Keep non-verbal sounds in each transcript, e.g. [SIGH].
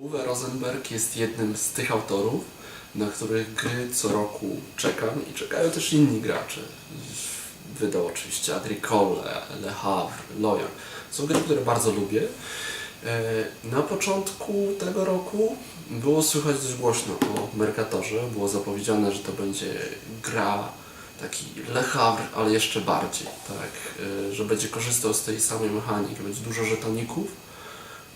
Uwe Rosenberg jest jednym z tych autorów, na których gry co roku czekam i czekają też inni gracze. Wydał oczywiście Agricole, Le Havre, Loyal. Są gry, które bardzo lubię. E, Na początku tego roku było słychać dość głośno o Mercatorze. Było zapowiedziane, że to będzie gra taki Le Havre, ale jeszcze bardziej. Tak? E, Że będzie korzystał z tej samej mechaniki, będzie dużo żetoników.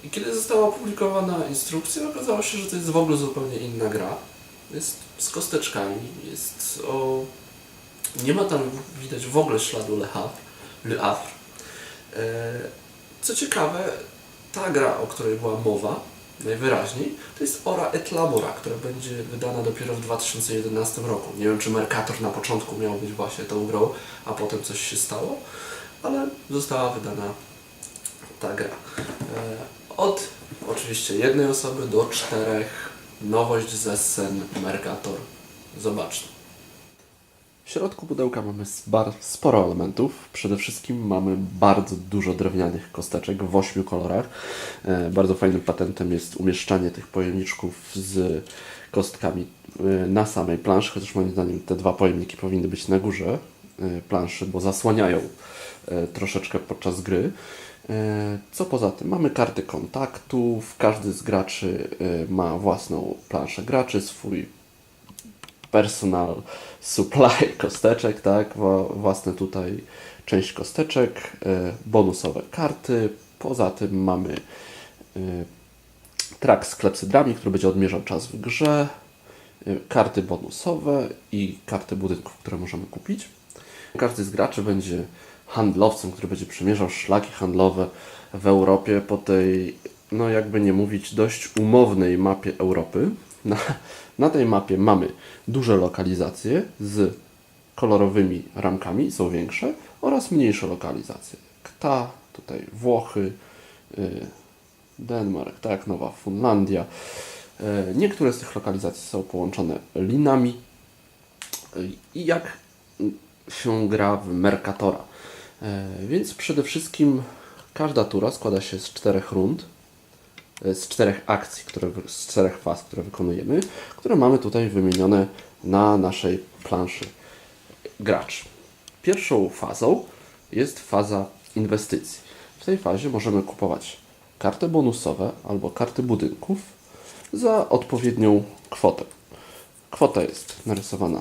I kiedy została opublikowana instrukcja, okazało się, że to jest w ogóle zupełnie inna gra. Jest z kosteczkami, jest o... Nie ma tam widać w ogóle śladu Le Havre. Le Havre. E, Co ciekawe, ta gra, o której była mowa, najwyraźniej, to jest Ora et Labora, która będzie wydana dopiero w 2011 roku. Nie wiem, czy Mercator na początku miał być właśnie tą grą, a potem coś się stało, ale została wydana ta gra. Od oczywiście jednej osoby do czterech. Nowość z Essen Mercator. Zobaczmy. W środku pudełka mamy sporo elementów. Przede wszystkim mamy bardzo dużo drewnianych kosteczek w ośmiu kolorach. E, Bardzo fajnym patentem jest umieszczanie tych pojemniczków z kostkami e, na samej planszy, chociaż moim zdaniem te dwa pojemniki powinny być na górze e, planszy, bo zasłaniają troszeczkę podczas gry. E, Co poza tym? Mamy karty kontaktów. Każdy z graczy e, ma własną planszę graczy, swój personal supply [LAUGHS] kosteczek, tak? Wła- Własne tutaj część kosteczek, e, bonusowe karty. Poza tym mamy track z klepsydrami, który będzie odmierzał czas w grze, karty bonusowe i karty budynków, które możemy kupić. Każdy z graczy będzie handlowcem, który będzie przemierzał szlaki handlowe w Europie po tej, no jakby nie mówić, dość umownej mapie Europy. Na, na tej mapie mamy duże lokalizacje z kolorowymi ramkami, są większe, oraz mniejsze lokalizacje. Kta, tutaj Włochy, y, Denmark, tak, Nowa Funlandia. Y, Niektóre z tych lokalizacji są połączone linami. Y, I jak się gra w Mercatora. E, Więc przede wszystkim każda tura składa się z czterech rund, e, z czterech akcji, które, z czterech faz, które wykonujemy, które mamy tutaj wymienione na naszej planszy gracz. Pierwszą fazą jest faza inwestycji. W tej fazie możemy kupować karty bonusowe albo karty budynków za odpowiednią kwotę. Kwota jest narysowana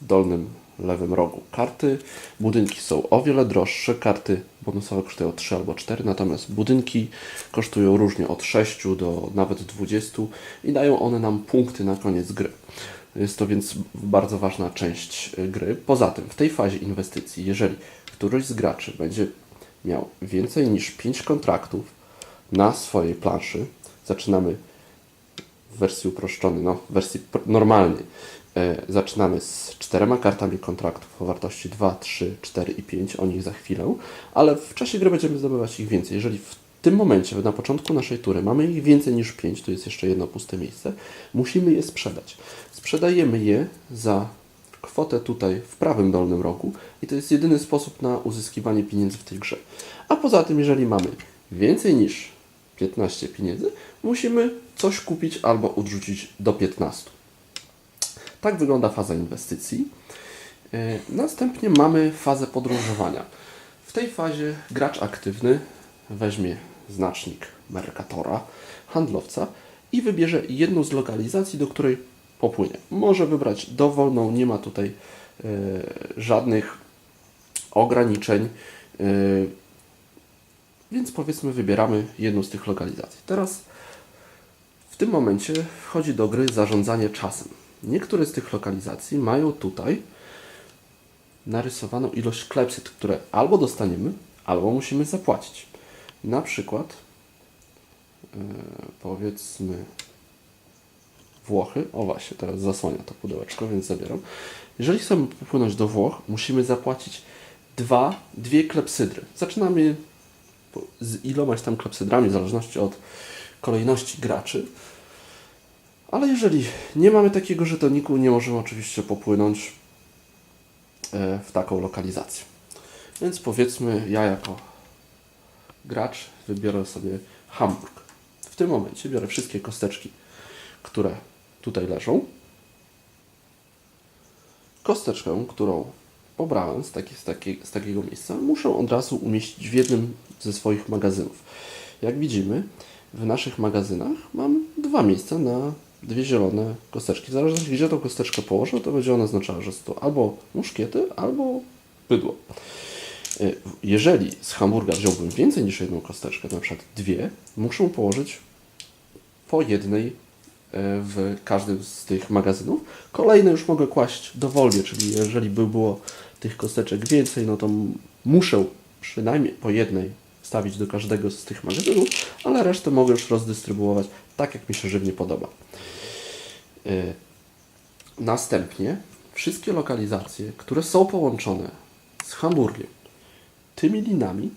w dolnym lewym rogu karty. Budynki są o wiele droższe. Karty bonusowe kosztują 3 albo 4, natomiast budynki kosztują różnie od 6 do nawet 20 i dają one nam punkty na koniec gry. Jest to więc bardzo ważna część y, gry. Poza tym, w tej fazie inwestycji, jeżeli któryś z graczy będzie miał więcej niż 5 kontraktów na swojej planszy, zaczynamy w wersji uproszczonej, no w wersji normalnej, e, zaczynamy z czterema kartami kontraktów o wartości 2, 3, 4 i 5, o nich za chwilę, ale w czasie gry będziemy zdobywać ich więcej. Jeżeli w tym momencie, na początku naszej tury, mamy ich więcej niż 5, tu jest jeszcze jedno puste miejsce, musimy je sprzedać. Sprzedajemy je za kwotę tutaj w prawym dolnym rogu i to jest jedyny sposób na uzyskiwanie pieniędzy w tej grze. A poza tym, jeżeli mamy więcej niż 15 pieniędzy, musimy coś kupić albo odrzucić do 15. Tak wygląda faza inwestycji. E, Następnie mamy fazę podróżowania. W tej fazie gracz aktywny weźmie znacznik Mercatora, handlowca i wybierze jedną z lokalizacji, do której popłynie. Może wybrać dowolną, nie ma tutaj e, żadnych ograniczeń. Więc powiedzmy wybieramy jedną z tych lokalizacji. Teraz w tym momencie wchodzi do gry zarządzanie czasem. Niektóre z tych lokalizacji mają tutaj narysowaną ilość klepsyd, które albo dostaniemy, albo musimy zapłacić. Na przykład e, powiedzmy Włochy. O właśnie, teraz zasłania to pudełeczko, więc zabieram. Jeżeli chcemy popłynąć do Włoch, musimy zapłacić dwa, dwie klepsydry. Zaczynamy z ilomaś tam klepsydrami, w zależności od kolejności graczy. Ale jeżeli nie mamy takiego żetoniku, nie możemy oczywiście popłynąć e, w taką lokalizację. Więc powiedzmy, ja jako gracz wybiorę sobie Hamburg. tym momencie biorę wszystkie kosteczki, które tutaj leżą. Kosteczkę, którą pobrałem z, taki, z, taki, z takiego miejsca, muszę od razu umieścić w jednym ze swoich magazynów. Jak widzimy, w naszych magazynach mam dwa miejsca na dwie zielone kosteczki. W zależności gdzie tą kosteczkę położę, to będzie ona oznaczała, że to albo muszkiety, albo bydło. Y, Jeżeli z hamburga wziąłbym więcej niż jedną kosteczkę, na przykład dwie, muszę położyć po jednej y, w każdym z tych magazynów. Kolejne już mogę kłaść dowolnie, czyli jeżeli by było tych kosteczek więcej, no to muszę przynajmniej po jednej wstawić do każdego z tych magazynów, ale resztę mogę już rozdystrybuować tak, jak mi się żywnie podoba. Y, Następnie wszystkie lokalizacje, które są połączone z Hamburgiem, tymi linami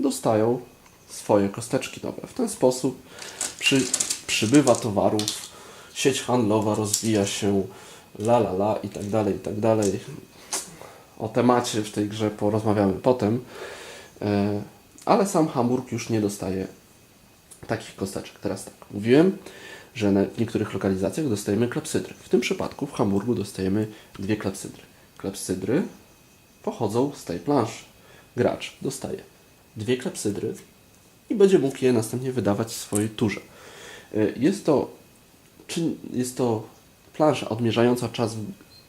dostają swoje kosteczki nowe. W ten sposób przy, przybywa towarów, sieć handlowa rozwija się, la la la i tak dalej, i tak dalej. O temacie w tej grze porozmawiamy potem, E, ale sam Hamburg już nie dostaje takich kosteczek. Teraz tak, mówiłem, że w niektórych lokalizacjach dostajemy klepsydry. W tym przypadku w Hamburgu dostajemy dwie klepsydry. Klepsydry pochodzą z tej planszy. Gracz dostaje dwie klepsydry i będzie mógł je następnie wydawać w swojej turze. Y, Jest to, jest to plansza odmierzająca czas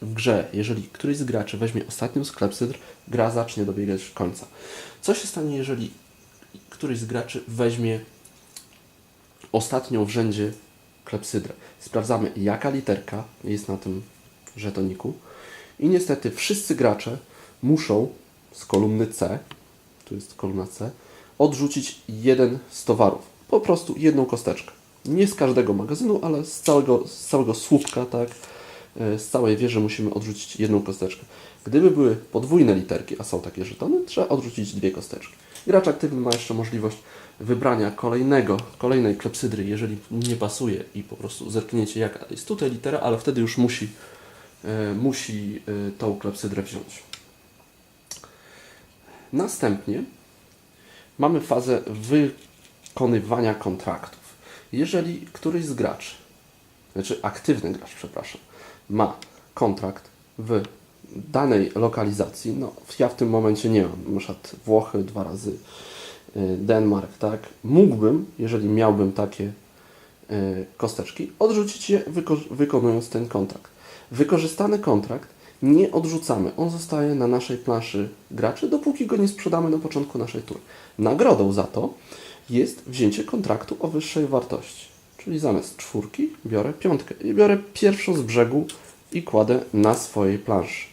w, grze. Jeżeli któryś z graczy weźmie ostatnią z klepsydr, gra zacznie dobiegać końca. Co się stanie, jeżeli któryś z graczy weźmie ostatnią w rzędzie klepsydrę? Sprawdzamy, jaka literka jest na tym żetoniku. I niestety wszyscy gracze muszą z kolumny C, tu jest kolumna C, odrzucić jeden z towarów. Po prostu jedną kosteczkę. Nie z każdego magazynu, ale z całego, z całego słupka, tak? E, Z całej wieży musimy odrzucić jedną kosteczkę. Gdyby były podwójne literki, a są takie żetony, trzeba odrzucić dwie kosteczki. Gracz aktywny ma jeszcze możliwość wybrania kolejnego, kolejnej klepsydry, jeżeli nie pasuje i po prostu zerkniecie jaka jest tutaj litera, ale wtedy już musi, e, musi e, tą klepsydrę wziąć. Następnie mamy fazę wykonywania kontraktów. Jeżeli któryś z graczy, znaczy aktywny gracz, przepraszam, ma kontrakt w danej lokalizacji, no ja w tym momencie nie mam, na przykład Włochy dwa razy, y, Denmark, tak, mógłbym, jeżeli miałbym takie y, kosteczki, odrzucić je wyko- wykonując ten kontrakt. Wykorzystany kontrakt nie odrzucamy, on zostaje na naszej planszy graczy, dopóki go nie sprzedamy na początku naszej tury. Nagrodą za to jest wzięcie kontraktu o wyższej wartości. Czyli zamiast czwórki biorę piątkę i biorę pierwszą z brzegu i kładę na swojej planszy.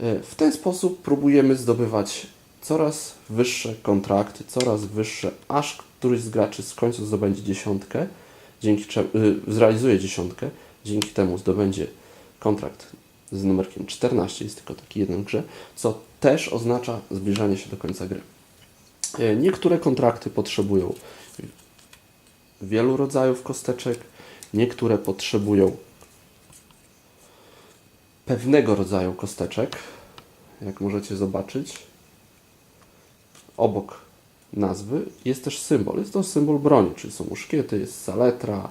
E, W ten sposób próbujemy zdobywać coraz wyższe kontrakty, coraz wyższe, aż któryś z graczy w końcu zdobędzie dziesiątkę, dzięki czemu y, zrealizuje dziesiątkę, dzięki temu zdobędzie kontrakt z numerkiem 14, jest tylko taki jeden grze, co też oznacza zbliżanie się do końca gry. E, Niektóre kontrakty potrzebują wielu rodzajów kosteczek, niektóre potrzebują pewnego rodzaju kosteczek, jak możecie zobaczyć. Obok nazwy jest też symbol. Jest to symbol broni, czyli są muszkiety, jest saletra,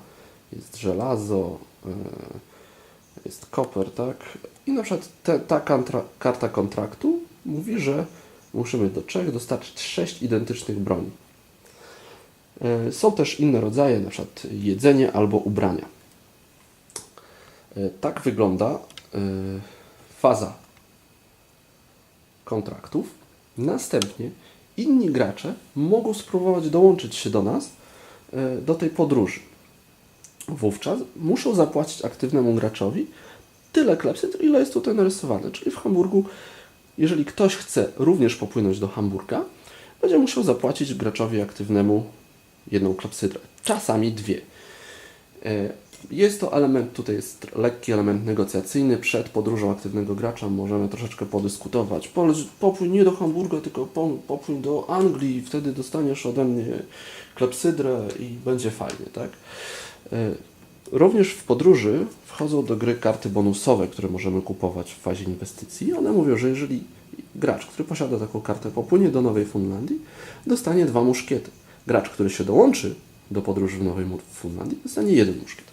jest żelazo, e, jest koper, tak? I na przykład te, ta kantra, karta kontraktu mówi, że musimy do Czech dostarczyć sześć identycznych broni. E, Są też inne rodzaje, na przykład jedzenie albo ubrania. E, Tak wygląda e, faza kontraktów. Następnie inni gracze mogą spróbować dołączyć się do nas do tej podróży. Wówczas muszą zapłacić aktywnemu graczowi tyle klepsydr, ile jest tutaj narysowane. Czyli w Hamburgu, jeżeli ktoś chce również popłynąć do Hamburga, będzie musiał zapłacić graczowi aktywnemu jedną klepsydrę, czasami dwie. E, Jest to element, tutaj jest lekki element negocjacyjny. Przed podróżą aktywnego gracza możemy troszeczkę podyskutować. Popłyń nie do Hamburga, tylko po, popłyń do Anglii, wtedy dostaniesz ode mnie klepsydrę i będzie fajnie, tak? E, Również w podróży wchodzą do gry karty bonusowe, które możemy kupować w fazie inwestycji. One mówią, że jeżeli gracz, który posiada taką kartę, popłynie do Nowej Fundlandii, dostanie dwa muszkiety. Gracz, który się dołączy do podróży w Nowej Fundlandii, dostanie jeden muszkiet.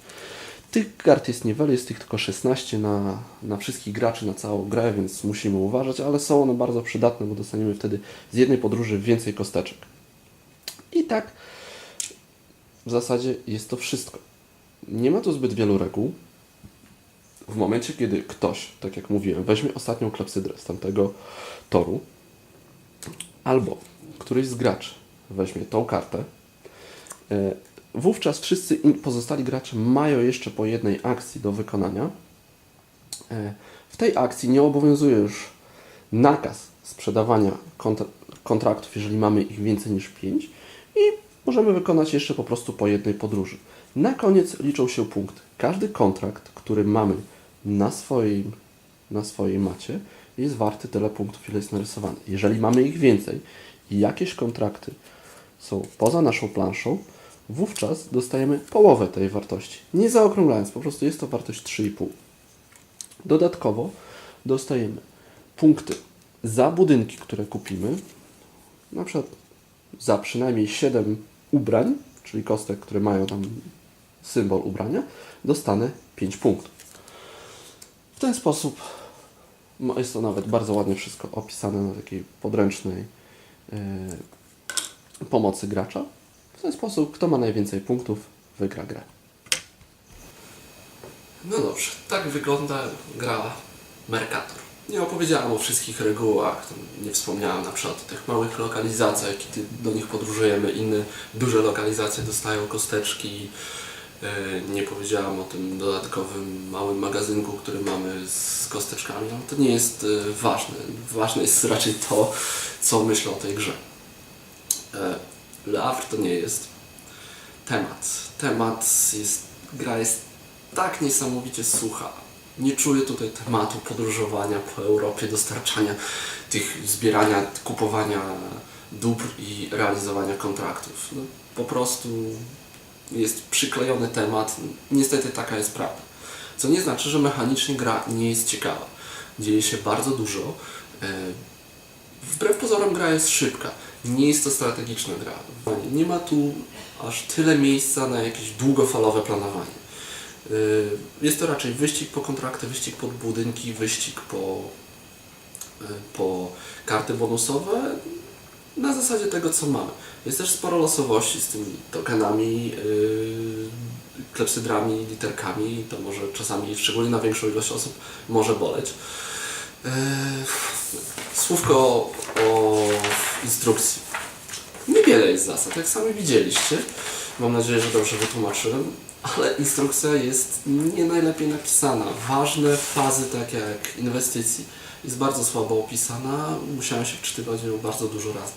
Tych kart jest niewiele, jest tych tylko 16 na, na wszystkich graczy, na całą grę, więc musimy uważać, ale są one bardzo przydatne, bo dostaniemy wtedy z jednej podróży więcej kosteczek. I tak w zasadzie jest to wszystko. Nie ma tu zbyt wielu reguł. W momencie, kiedy ktoś, tak jak mówiłem, weźmie ostatnią klepsydrę z tamtego toru, albo któryś z graczy weźmie tą kartę, e, wówczas wszyscy pozostali gracze mają jeszcze po jednej akcji do wykonania. E, W tej akcji nie obowiązuje już nakaz sprzedawania kontra- kontraktów, jeżeli mamy ich więcej niż 5 i możemy wykonać jeszcze po prostu po jednej podróży. Na koniec liczą się punkty. Każdy kontrakt, który mamy na swoim, na swojej macie, jest warty tyle punktów, ile jest narysowany. Jeżeli mamy ich więcej i jakieś kontrakty są poza naszą planszą, wówczas dostajemy połowę tej wartości. Nie zaokrąglając, po prostu jest to wartość 3,5. Dodatkowo dostajemy punkty za budynki, które kupimy, na przykład za przynajmniej 7 ubrań, czyli kostek, które mają tam symbol ubrania, dostanę 5 punktów. W ten sposób jest to nawet bardzo ładnie wszystko opisane na takiej podręcznej e, pomocy gracza. W ten sposób, kto ma najwięcej punktów, wygra grę. No dobrze, tak wygląda gra Mercator. Nie opowiedziałem o wszystkich regułach, nie wspomniałem na przykład o tych małych lokalizacjach, kiedy do nich podróżujemy, inne duże lokalizacje dostają kosteczki. E, Nie powiedziałem o tym dodatkowym małym magazynku, który mamy z kosteczkami. No, to nie jest e, ważne. Ważne jest raczej to, co myślę o tej grze. E, Le Havre to nie jest temat. Temat jest, gra jest tak niesamowicie sucha. Nie czuję tutaj tematu podróżowania po Europie, dostarczania tych, zbierania, kupowania dóbr i realizowania kontraktów. No, po prostu jest przyklejony temat. Niestety taka jest prawda. Co nie znaczy, że mechanicznie gra nie jest ciekawa. Dzieje się bardzo dużo. E, Wbrew pozorom gra jest szybka. Nie jest to strategiczna gra. Nie ma tu aż tyle miejsca na jakieś długofalowe planowanie. Yy, Jest to raczej wyścig po kontrakty, wyścig pod budynki, wyścig po, yy, po karty bonusowe na zasadzie tego, co mamy. Jest też sporo losowości z tymi tokenami, yy, klepsydrami, literkami. To może czasami, szczególnie na większą ilość osób, może boleć. Słówko o instrukcji. Niewiele jest zasad, jak sami widzieliście. Mam nadzieję, że dobrze wytłumaczyłem, ale instrukcja jest nie najlepiej napisana. Ważne fazy, takie jak inwestycji, jest bardzo słabo opisana. Musiałem się wczytywać nią bardzo dużo razy.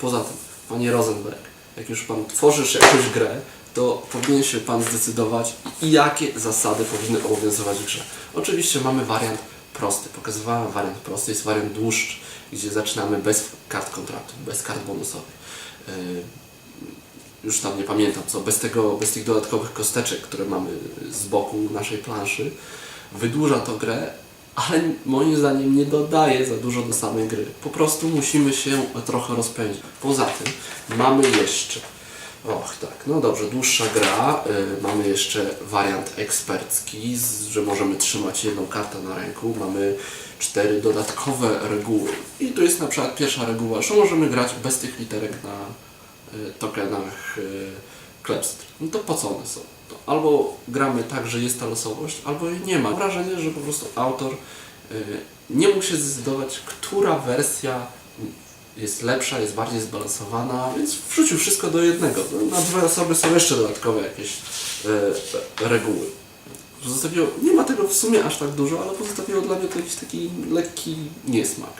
Poza tym, panie Rosenberg, jak już pan tworzysz jakąś grę, to powinien się pan zdecydować, jakie zasady powinny obowiązywać w grze. Oczywiście mamy wariant prosty. Pokazywałem wariant prosty, jest wariant dłuższy, gdzie zaczynamy bez kart kontraktu, bez kart bonusowych. Yy, już tam nie pamiętam co, bez, tego, bez tych dodatkowych kosteczek, które mamy z boku naszej planszy, wydłuża to grę, ale moim zdaniem nie dodaje za dużo do samej gry. Po prostu musimy się trochę rozpędzić. Poza tym mamy jeszcze, och tak, no dobrze, dłuższa gra, y, mamy jeszcze wariant ekspercki, że możemy trzymać jedną kartę na ręku, mamy cztery dodatkowe reguły. I tu jest na przykład pierwsza reguła, że możemy grać bez tych literek na y, tokenach y. No to po co one są? To albo gramy tak, że jest ta losowość, albo jej nie ma. Mam wrażenie, że po prostu autor y, nie mógł się zdecydować, która wersja jest lepsza, jest bardziej zbalansowana, więc wrzucił wszystko do jednego. No, Na dwie osoby są jeszcze dodatkowe jakieś y, reguły. Pozostawiło, nie ma tego w sumie aż tak dużo, ale pozostawiło dla mnie to jakiś taki lekki niesmak.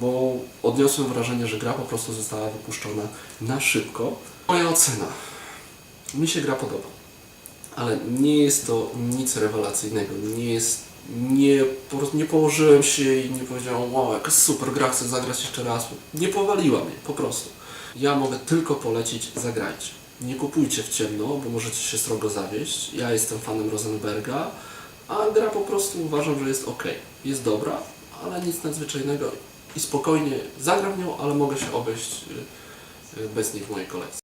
Bo odniosłem wrażenie, że gra po prostu została wypuszczona na szybko. Moja ocena. Mi się gra podoba. Ale nie jest to nic rewelacyjnego. Nie jest. Nie, po nie położyłem się i nie powiedziałem, wow, jaka super gra, chcę zagrać jeszcze raz. Nie powaliła mnie, po prostu. Ja mogę tylko polecić, zagrajcie. Nie kupujcie w ciemno, bo możecie się srogo zawieść. Ja jestem fanem Rosenberga, a gra po prostu uważam, że jest ok. Jest dobra, ale nic nadzwyczajnego i spokojnie zagram nią, ale mogę się obejść y, y, bez niej w mojej kolekcji.